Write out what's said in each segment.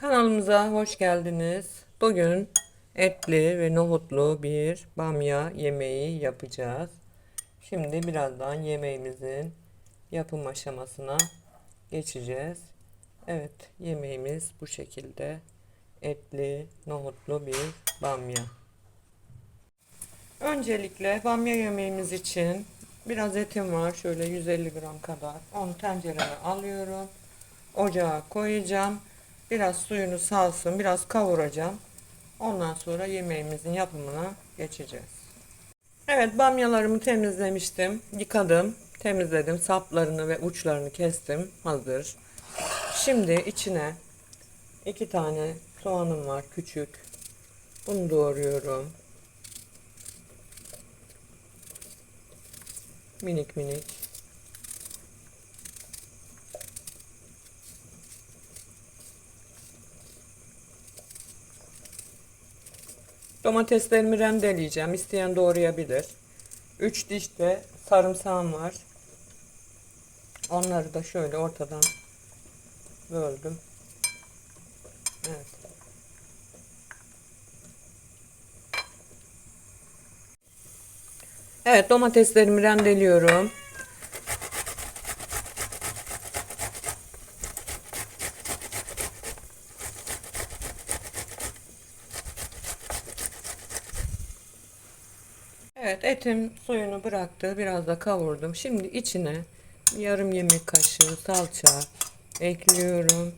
Kanalımıza hoş geldiniz. Bugün etli ve nohutlu bir bamya yemeği yapacağız. Şimdi birazdan yemeğimizin yapım aşamasına geçeceğiz. Evet, yemeğimiz bu şekilde. Etli, nohutlu bir bamya. Öncelikle bamya yemeğimiz için biraz etim var. Şöyle 150 gram kadar. Onu tencereme alıyorum. Ocağa koyacağım. Biraz suyunu salsın. Biraz kavuracağım. Ondan sonra yemeğimizin yapımına geçeceğiz. Evet bamyalarımı temizlemiştim. Yıkadım. Temizledim. Saplarını ve uçlarını kestim. Hazır. Şimdi içine iki tane soğanım var küçük. Bunu doğruyorum. Minik minik. Domateslerimi rendeleyeceğim. İsteyen doğrayabilir. 3 diş de sarımsağım var. Onları da şöyle ortadan böldüm. Evet. Evet domateslerimi rendeliyorum. Evet etim suyunu bıraktı. Biraz da kavurdum. Şimdi içine yarım yemek kaşığı salça ekliyorum.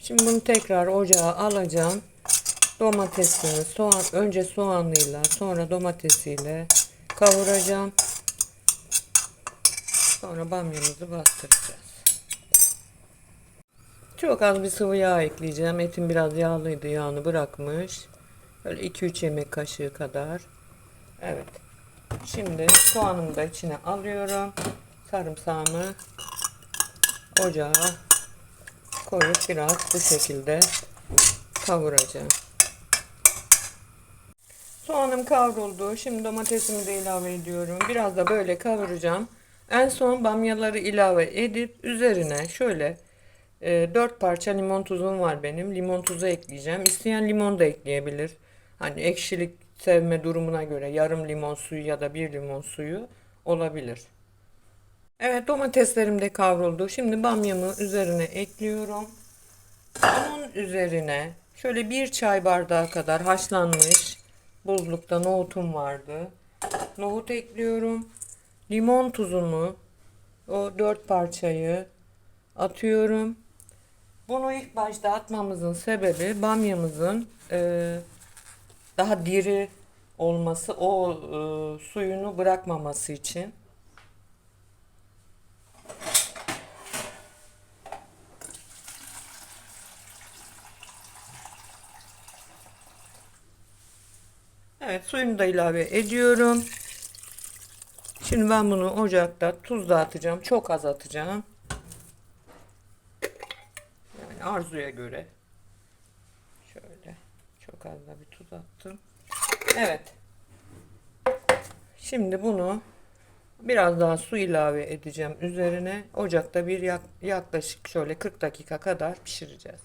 Şimdi bunu tekrar ocağa alacağım. Domatesini soğan önce soğanıyla sonra domatesiyle kavuracağım. Sonra bamyamızı bastıracağız. Çok az bir sıvı yağ ekleyeceğim. Etim biraz yağlıydı. Yağını bırakmış. Böyle 2-3 yemek kaşığı kadar. Evet. Şimdi soğanımı da içine alıyorum. Sarımsağımı ocağa koyup biraz bu şekilde kavuracağım. Soğanım kavruldu. Şimdi domatesimi de ilave ediyorum. Biraz da böyle kavuracağım. En son bamyaları ilave edip üzerine şöyle e, 4 parça limon tuzum var benim. Limon tuzu ekleyeceğim. İsteyen limon da ekleyebilir. Hani ekşilik sevme durumuna göre yarım limon suyu ya da bir limon suyu olabilir. Evet domateslerim de kavruldu. Şimdi bamyamı üzerine ekliyorum. Onun üzerine şöyle bir çay bardağı kadar haşlanmış buzlukta nohutum vardı. Nohut ekliyorum. Limon tuzunu o dört parçayı atıyorum. Bunu ilk başta atmamızın sebebi bamyamızın e, daha diri olması, o e, suyunu bırakmaması için. Evet suyunu da ilave ediyorum. Şimdi ben bunu ocakta tuzla atacağım. Çok az atacağım. Yani arzuya göre. Da bir tuz attım. Evet. Şimdi bunu biraz daha su ilave edeceğim üzerine. Ocakta bir yak- yaklaşık şöyle 40 dakika kadar pişireceğiz.